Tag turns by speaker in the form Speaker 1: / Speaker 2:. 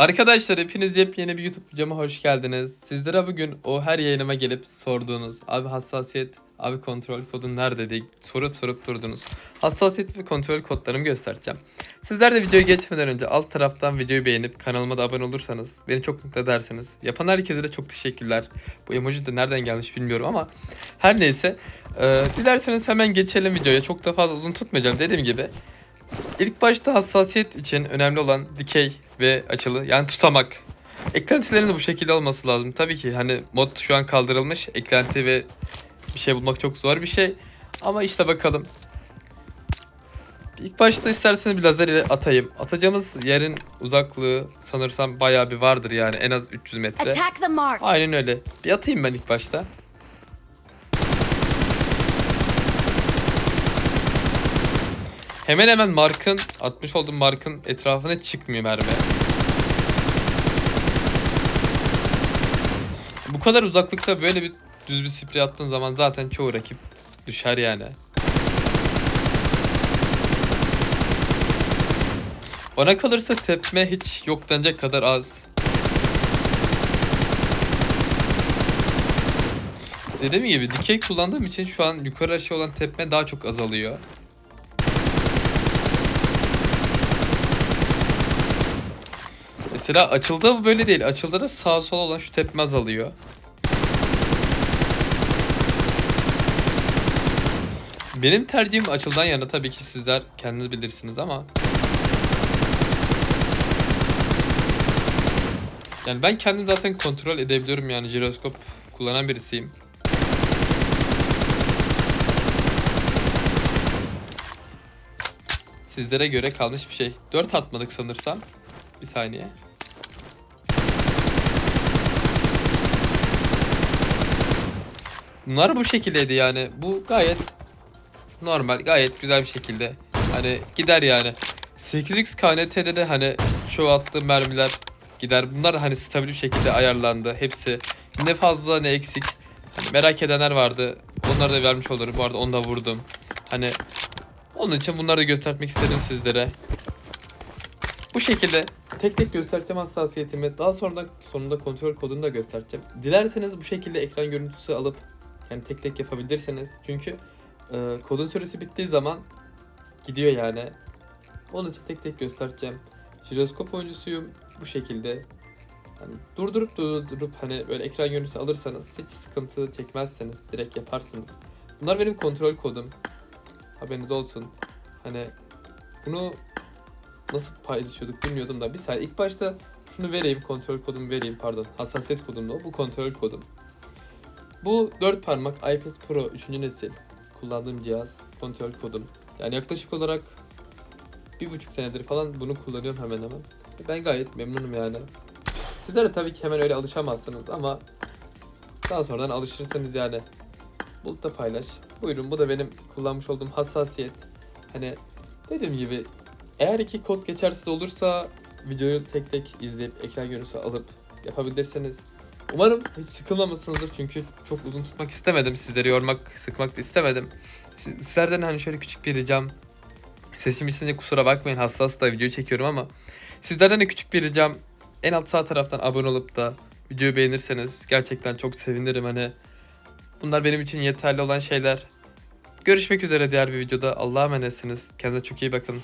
Speaker 1: Arkadaşlar hepiniz yepyeni bir YouTube videoma hoş geldiniz. Sizlere bugün o her yayınıma gelip sorduğunuz abi hassasiyet, abi kontrol kodun nerede diye sorup sorup durdunuz. Hassasiyet ve kontrol kodlarımı göstereceğim. Sizler de videoya geçmeden önce alt taraftan videoyu beğenip kanalıma da abone olursanız beni çok mutlu edersiniz. Yapan herkese de çok teşekkürler. Bu emoji de nereden gelmiş bilmiyorum ama her neyse. Ee, dilerseniz hemen geçelim videoya. Çok da fazla uzun tutmayacağım dediğim gibi. İlk başta hassasiyet için önemli olan dikey ve açılı yani tutamak. Eklentilerin de bu şekilde olması lazım. Tabii ki hani mod şu an kaldırılmış. Eklenti ve bir şey bulmak çok zor bir şey. Ama işte bakalım. İlk başta isterseniz bir lazer ile atayım. Atacağımız yerin uzaklığı sanırsam bayağı bir vardır yani en az 300 metre. Aynen öyle. Bir atayım ben ilk başta. Hemen hemen markın, atmış olduğum markın etrafına çıkmıyor mermi. Bu kadar uzaklıkta böyle bir düz bir sprey attığın zaman zaten çoğu rakip düşer yani. Bana kalırsa tepme hiç yok denecek kadar az. Dediğim gibi dikey kullandığım için şu an yukarı aşağı olan tepme daha çok azalıyor. Mesela açıldı bu böyle değil. Açıldı da sağ sol olan şu tepme azalıyor. Benim tercihim açıldan yana tabii ki sizler kendiniz bilirsiniz ama Yani ben kendim zaten kontrol edebiliyorum yani jiroskop kullanan birisiyim. Sizlere göre kalmış bir şey. 4 atmadık sanırsam. Bir saniye. Bunlar bu şekildeydi yani. Bu gayet normal, gayet güzel bir şekilde. Hani gider yani. 8x KNT'de de hani çoğu attığım mermiler gider. Bunlar hani stabil bir şekilde ayarlandı. Hepsi ne fazla ne eksik. Hani merak edenler vardı. Onları da vermiş olurum. Bu arada onu da vurdum. Hani onun için bunları da göstermek istedim sizlere. Bu şekilde tek tek göstereceğim hassasiyetimi. Daha sonra sonunda kontrol kodunu da göstereceğim. Dilerseniz bu şekilde ekran görüntüsü alıp yani tek tek yapabilirsiniz. Çünkü e, kodun süresi bittiği zaman gidiyor yani. Onun için tek tek göstereceğim. Jiroskop oyuncusuyum bu şekilde. Hani durdurup durdurup hani böyle ekran görüntüsü alırsanız hiç sıkıntı çekmezseniz direkt yaparsınız. Bunlar benim kontrol kodum. Haberiniz olsun. Hani bunu nasıl paylaşıyorduk bilmiyordum da bir saniye ilk başta şunu vereyim kontrol kodumu vereyim pardon hassasiyet kodum da o bu kontrol kodum. Bu 4 parmak iPad Pro 3. nesil kullandığım cihaz kontrol kodum. Yani yaklaşık olarak bir buçuk senedir falan bunu kullanıyorum hemen hemen. Ben gayet memnunum yani. Sizler de tabii ki hemen öyle alışamazsınız ama daha sonradan alışırsınız yani. Bulutta paylaş. Buyurun bu da benim kullanmış olduğum hassasiyet. Hani dediğim gibi eğer iki kod geçersiz olursa videoyu tek tek izleyip ekran görüntüsü alıp yapabilirsiniz. Umarım hiç sıkılmamışsınızdır çünkü çok uzun tutmak istemedim. Sizleri yormak, sıkmak da istemedim. Siz- Sizlerden hani şöyle küçük bir ricam. Sesim içince kusura bakmayın hassas da video çekiyorum ama sizlerden de küçük bir ricam. En alt sağ taraftan abone olup da videoyu beğenirseniz gerçekten çok sevinirim hani. Bunlar benim için yeterli olan şeyler. Görüşmek üzere diğer bir videoda. Allah'a emanetsiniz. Kendinize çok iyi bakın.